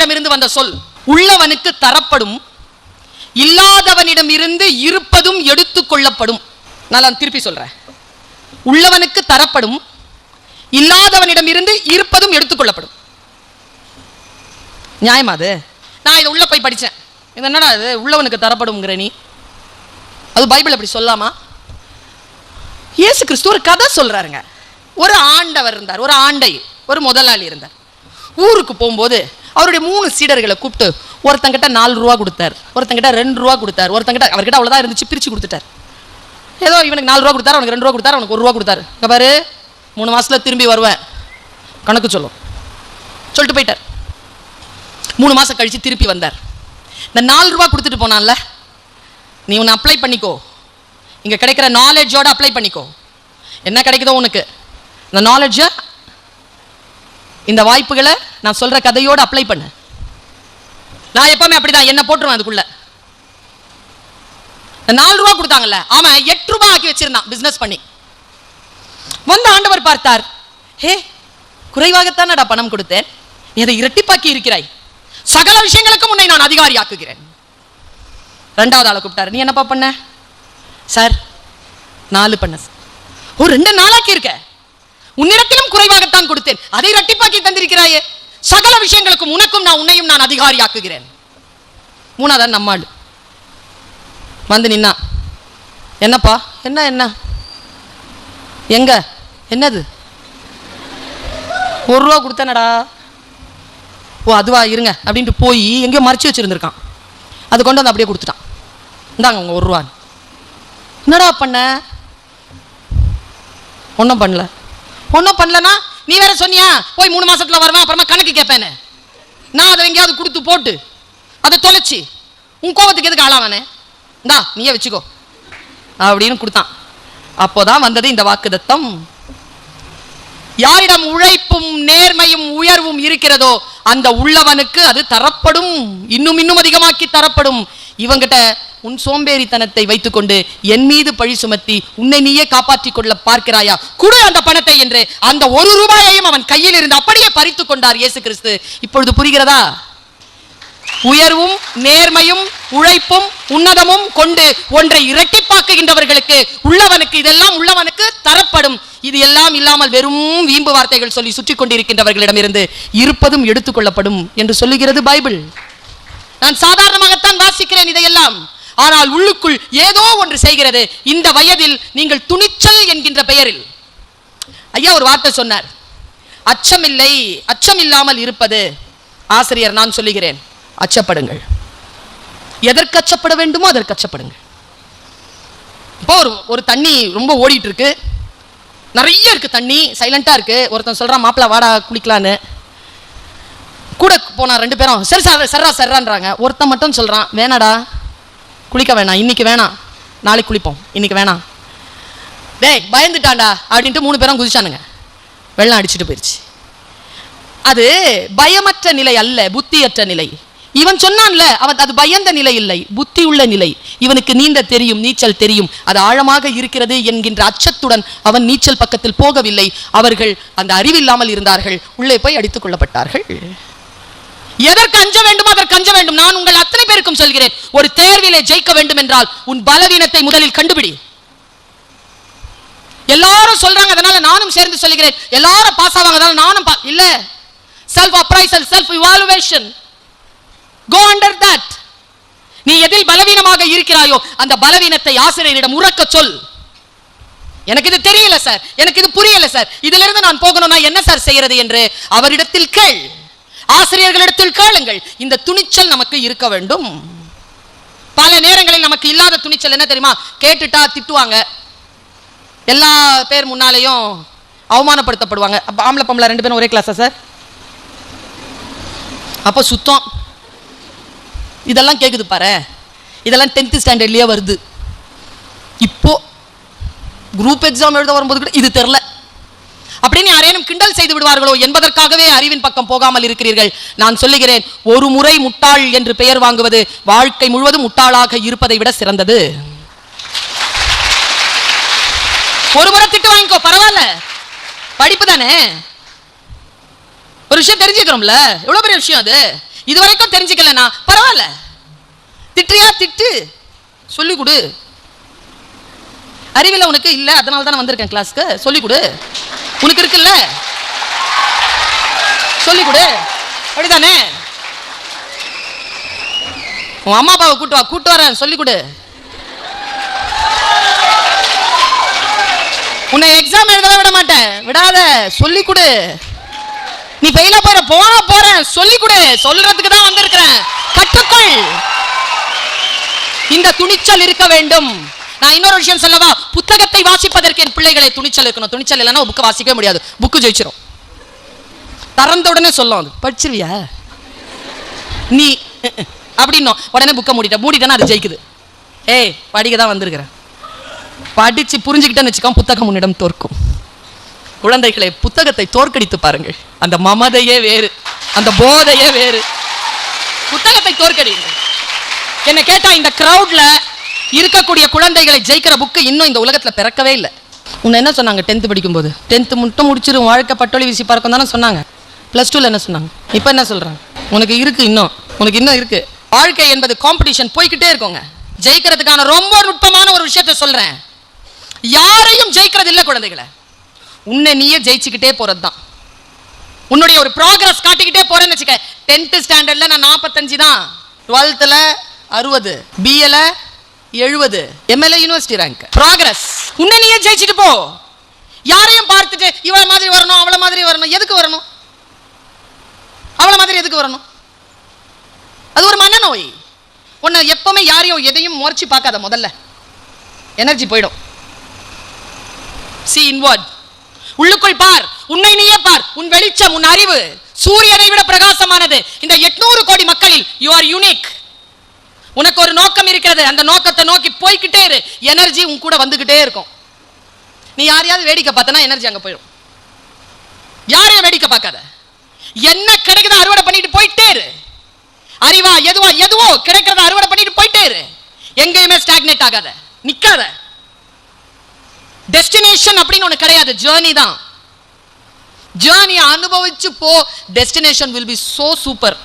தேவனிடமிருந்து வந்த சொல் உள்ளவனுக்கு தரப்படும் இல்லாதவனிடம் இருந்து இருப்பதும் எடுத்துக் கொள்ளப்படும். நான் திருப்பி சொல்றேன். உள்ளவனுக்கு தரப்படும் இல்லாதவனிடம் இருந்து இருப்பதும் எடுத்துக் கொள்ளப்படும். நியாயமா அது? நான் இதை உள்ள போய் படித்தேன் இது என்னடா இது? உள்ளவனுக்கு தரப்படும்ங்கிற நீ. அது பைபிள் அப்படி சொல்லாமா? இயேசு கிறிஸ்து ஒரு கதை சொல்றாருங்க. ஒரு ஆண்டவர் இருந்தார் ஒரு ஆண்டை ஒரு முதலாளி இருந்தார். ஊருக்கு போகும்போது அவருடைய மூணு சீடர்களை கூப்பிட்டு ஒருத்தங்கிட்ட நாலு ரூபா கொடுத்தார். ஒருத்தங்கிட்ட ரெண்டு ரூபா கொடுத்தார். ஒருத்தங்கிட்ட அவர்கிட்ட அவ்வளோதான் இருந்துச்சு பிரித்து கொடுத்துட்டார். ஏதோ இவனுக்கு நாலு ரூபா கொடுத்தாரு அவனுக்கு ரெண்டு ரூபா கொடுத்தாரு அவனுக்கு ஒரு ரூபா கொடுத்தாரு. இங்க பாரு மூணு மாசத்துல திரும்பி வருவேன். கணக்கு சொல்லும். சொல்லிட்டு போயிட்டார். மூணு மாசம் கழிச்சு திருப்பி வந்தார். இந்த நாலு ரூபா கொடுத்துட்டு போனான்ல நீ உன்னை அப்ளை பண்ணிக்கோ. இங்க கிடைக்கிற நாலேஜோட அப்ளை பண்ணிக்கோ. என்ன கிடைக்குதோ உனக்கு. இந்த நாலேஜை இந்த வாய்ப்புகளை நான் சொல்ற கதையோட அப்ளை பண்ண. நான் எப்பவுமே அப்படிதான். என்ன போட்டுருவேன் அதுக்குள்ள. நாலு ரூபா கொடுத்தாங்கல்ல அவன் எட்டு ரூபாய் ஆக்கி வச்சிருந்தான் பிசினஸ் பண்ணி. வந்த ஆண்டவர் பார்த்தார் ஹே குறைவாகத்தானடா பணம் கொடுத்தேன்? நீ அதை இரட்டிப்பாக்கி இருக்கிறாய். சகல விஷயங்களுக்கும் உன்னை நான் அதிகாரி ஆக்குகிறேன் ரெண்டாவது ஆளை கூப்பிட்டாரு நீ என்னப்பா பண்ண? சார் நாலு பண்ண சார். ஓ ரெண்டு நாளாக்கி இருக்க? உன்னிடத்திலும் குறைவாகத்தான் கொடுத்தேன். அதை இரட்டிப்பாக்கி தந்திருக்கிறாயே. சகல விஷயங்களுக்கும் உனக்கும் நான் உன்னையும் நான் அதிகாரியாக்குகிறேன். மூணாதான் நம்மாள். வந்து நின்னா. என்னப்பா? என்ன என்ன? எங்க? என்னது? ஒரு ரூபா கொடுத்தனடா. ஓ அதுவா? இருங்க. அப்படின்ட்டு போய் எங்கேயோ மறைச்சி வச்சுருந்துருக்கான். அது கொண்டு வந்து அப்படியே கொடுத்துட்டான். இந்தாங்க உங்கள் ஒரு ரூபா. என்னடா பண்ண? ஒன்றும் பண்ணல. ஒன்றும் பண்ணலன்னா நீ வேற சொன்னியா? போய் மூணு மாசத்துல வருவேன் அப்புறமா கணக்கு கேட்பேன்னு நான் அதை எங்கேயாவது கொடுத்து போட்டு அதை தொலைச்சி உன் கோபத்துக்கு எதுக்கு ஆளாவானே? இந்தா நீயே வச்சுக்கோ. அப்படின்னு கொடுத்தான். அப்போதான் வந்தது இந்த வாக்குதத்தம் யாரிடம் உழைப்பும் நேர்மையும் உயர்வும் இருக்கிறதோ அந்த உள்ளவனுக்கு அது தரப்படும். இன்னும் இன்னும் அதிகமாக்கி தரப்படும். இவங்கிட்ட உன் சோம்பேறித்தனத்தை வைத்துக்கொண்டு என் மீது பழி சுமத்தி உன்னை நீயே காப்பாற்றிக் கொள்ள பார்க்கிறாயா? குடு அந்த பணத்தை என்று அந்த ஒரு ரூபாயையும் அவன் கையில் இருந்து அப்படியே பறித்து கொண்டார் இயேசு கிறிஸ்து. இப்பொழுது புரிகிறதா? உயர்வும் நேர்மையும் உழைப்பும் உன்னதமும் கொண்டு ஒன்றை இரட்டிப்பாக்குகின்றவர்களுக்கு உள்ளவனுக்கு இதெல்லாம் உள்ளவனுக்கு தரப்படும். இது எல்லாம் இல்லாமல் வெறும் வீம்பு வார்த்தைகள் சொல்லி சுற்றி கொண்டிருக்கின்றவர்களிடமிருந்து இருப்பதும் எடுத்துக்கொள்ளப்படும் என்று சொல்லுகிறது பைபிள். நான் சாதாரணமாகத்தான் வாசிக்கிறேன் இதையெல்லாம். ஆனால் உள்ளுக்குள் ஏதோ ஒன்று செய்கிறது. இந்த வயதில் நீங்கள் துணிச்சல் என்கின்ற பெயரில். ஐயா ஒரு வார்த்தை சொன்னார். அச்சமில்லை அச்சம் இல்லாமல் இருப்பது. ஆசிரியர் நான் சொல்லுகிறேன் அச்சப்படுங்கள். எதற்கு அச்சப்பட வேண்டுமோ அதற்கு அச்சப்படுங்கள். இப்போ ஒரு ஒரு தண்ணி ரொம்ப ஓடிட்டு இருக்கு. நிறைய இருக்கு தண்ணி சைலண்டா இருக்கு. ஒருத்தன் சொல்றான் மாப்பிள்ள வாடா குளிக்கலான்னு. கூட போனா ரெண்டு பேரும் சரி சார் சர்ரா சர்றான்றாங்க. ஒருத்தன் மட்டும் சொல்கிறான் வேணாடா குளிக்க வேணாம் இன்னைக்கு வேணாம் நாளைக்கு குளிப்போம் இன்னைக்கு வேணாம். டேய் பயந்துட்டான்டா அப்படின்ட்டு மூணு பேரும் குதிச்சானுங்க. வெள்ளம் அடிச்சுட்டு போயிடுச்சு அது பயமற்ற நிலை அல்ல புத்தியற்ற நிலை. இவன் சொன்னான்ல அவன் அது பயந்த நிலை இல்லை புத்தி உள்ள நிலை. இவனுக்கு நீந்த தெரியும் நீச்சல் தெரியும். அது ஆழமாக இருக்கிறது என்கின்ற அச்சத்துடன் அவன் நீச்சல் பக்கத்தில் போகவில்லை. அவர்கள் அந்த அறிவில்லாமல் இருந்தார்கள். உள்ளே போய் அடித்துக் கொள்ளப்பட்டார்கள் எதற்கு அஞ்ச வேண்டுமோ அதற்கு அஞ்ச வேண்டும்? நான் உங்கள் அத்தனை பேருக்கும் சொல்கிறேன். ஒரு தேர்விலே ஜெயிக்க வேண்டும் என்றால் உன் பலவீனத்தை முதலில் கண்டுபிடி. எல்லாரும் சொல்றாங்க அதனால நானும் சேர்ந்து சொல்லுகிறேன் எல்லாரும் பாஸ் ஆவாங்க அதனால நானும் இல்ல. Self appraisal self evaluation go under that நீ எதில் பலவீனமாக இருக்கிறாயோ அந்த பலவீனத்தை ஆசிரியரிடம் உறக்க சொல். எனக்கு இது தெரியல சார் எனக்கு இது புரியல சார் இதுல இருந்து நான் போகணும்னா என்ன சார் செய்யறது என்று அவரிடத்தில் கேள். ஆசிரியர்களிடத்தில் கேளுங்கள். இந்த துணிச்சல் நமக்கு இருக்க வேண்டும். பல நேரங்களில் நமக்கு இல்லாத துணிச்சல் என்ன தெரியுமா? கேட்டுட்டா திட்டுவாங்க. எல்லா பேர் முன்னாலேயும் அவமானப்படுத்தப்படுவாங்க. அப்போ ஆம்பளை பொம்பளை ரெண்டு பேரும் ஒரே கிளாஸா சார் அப்போ சுத்தம். இதெல்லாம் கேக்குது பாரு. இதெல்லாம் டென்த் ஸ்டாண்டர்ட்லயே வருது. இப்போ குரூப் எக்ஸாம் எழுத வரும்போது கூட இது தெரில. அப்படின்னு யாரேனும் கிண்டல் செய்து விடுவார்களோ என்பதற்காகவே அறிவின் பக்கம் போகாமல் இருக்கிறீர்கள். நான் சொல்லுகிறேன் ஒரு முறை முட்டாள் என்று பெயர் வாங்குவது வாழ்க்கை முழுவதும் முட்டாளாக இருப்பதை விட சிறந்தது. ஒரு முறை திட்டு வாங்கிக்கோ பரவாயில்ல. படிப்பு தானே? ஒரு விஷயம் தெரிஞ்சுக்கிறோம்ல. எவ்வளவு பெரிய விஷயம் அது? இது வரைக்கும் தெரிஞ்சுக்கலனா பரவாயில்ல. திட்டுறியா திட்டு. சொல்லி கொடு. அறிவில் உனக்கு இல்ல அதனால தான் வந்திருக்கேன் கிளாஸ்க்கு சொல்லி கொடு. உனக்கு இருக்குல்ல? சொல்லி கொடு. அப்படிதானே உன் அம்மா அப்பாவை கூட்டு வா கூட்டு வரேன் சொல்லி கொடு. உன்னை எக்ஸாம் எழுத விட மாட்டேன். விடாத சொல்லி கொடு. நீ ஃபெயிலா போற போனா போறேன் சொல்லி கொடு. சொல்றதுக்கு தான் வந்திருக்கிறேன். கற்றுக்கொள். இந்த துணிச்சல் இருக்க வேண்டும். நான் இன்னொரு விஷயம் சொல்லவா? புத்தகத்தை வாசிப்பதற்கு என் பிள்ளைகளை துணிச்சல் இருக்கணும். துணிச்சல் இல்லைன்னா புக்கு வாசிக்கவே முடியாது. புக்கு ஜெயிச்சிடும் திறந்த உடனே சொல்லும் அது. படிச்சிருவியா? நீ அப்படின்னும். உடனே புக்கை மூடிட்ட. மூடிட்டேன்னா அது ஜெயிக்குது. ஏய் படிக்க தான் வந்திருக்கிறேன் படிச்சு புரிஞ்சுக்கிட்டேன்னு வச்சுக்கோ புத்தகம் உன்னிடம் தோற்கும். குழந்தைகளை புத்தகத்தை தோற்கடித்து பாருங்கள். அந்த மமதையே வேறு. அந்த போதையே வேறு. புத்தகத்தை தோற்கடி. என்ன கேட்டா இந்த க்ரௌடில் இருக்கக்கூடிய குழந்தைகளை ஜெயிக்கிற புக்கு இன்னும் இந்த உலகத்துல பிறக்கவே இல்லை. உன்னை என்ன சொன்னாங்க டென்த் படிக்கும்போது? டென்த்து மட்டும் முடிச்சிடும் வாழ்க்கை பட்டோலி வீசி பார்க்கும் தானே சொன்னாங்க. ப்ளஸ் டூல என்ன சொன்னாங்க? இப்போ என்ன சொல்றாங்க? உனக்கு இருக்கு இன்னும். உனக்கு இன்னும் இருக்கு. வாழ்க்கை என்பது காம்படிஷன் போய்கிட்டே இருக்குங்க. ஜெயிக்கிறதுக்கான ரொம்ப நுட்பமான ஒரு விஷயத்த சொல்றேன். யாரையும் ஜெயிக்கிறது இல்லை குழந்தைகளை. உன்னை நீயே ஜெயிச்சுக்கிட்டே போகிறது தான் உன்னுடைய ஒரு ப்ராக்ரஸ் காட்டிக்கிட்டே போறேன்னு வச்சுக்க டென்த்து ஸ்டாண்டர்ட்ல நான் நாற்பத்தஞ்சு தான். டுவெல்த்தில் அறுபது. பிஏல எழுபது. எம்எல்ஏ யூனிவர்சிட்டி ரேங்க் ப்ராக்ரஸ் உன்னை நீயே ஜெயிச்சுட்டு போ. யாரையும் பார்த்துட்டு இவள மாதிரி வரணும் அவள மாதிரி வரணும். எதுக்கு வரணும்? அவள மாதிரி எதுக்கு வரணும்? அது ஒரு மனநோய். உன்னை எப்பவுமே யாரையும் எதையும் முறைச்சு பார்க்காத முதல்ல. எனர்ஜி போயிடும். சி இன்வர்ட் உள்ளுக்குள் பார். உன்னை நீயே பார். உன் வெளிச்சம் உன் அறிவு. சூரியனை விட பிரகாசமானது. இந்த எட்நூறு கோடி மக்களில் யூ ஆர் யூனிக் உனக்கு ஒரு நோக்கம் இருக்கிறது. அந்த நோக்கத்தை நோக்கி போய்க்கிட்டே இரு. எனர்ஜி உன் கூட வந்துகிட்டே இருக்கும். நீ யாரையாவது வேடிக்கை பார்த்தனா எனர்ஜி அங்க போயிடும். யாரையும் வேடிக்கை பார்க்காத. என்ன கிடைக்குதோ அறுவடை பண்ணிட்டு போயிட்டே இரு. அறிவா எதுவா எதுவோ கிடைக்கிறத அறுவடை பண்ணிட்டு போயிட்டே இரு. எங்கேயுமே ஸ்டாக்னேட் ஆகாத. நிக்காத. டெஸ்டினேஷன் அப்படின்னு ஒன்று கிடையாது. ஜேர்னி தான். ஜேர்னியை அனுபவிச்சு போ. Destination will be so super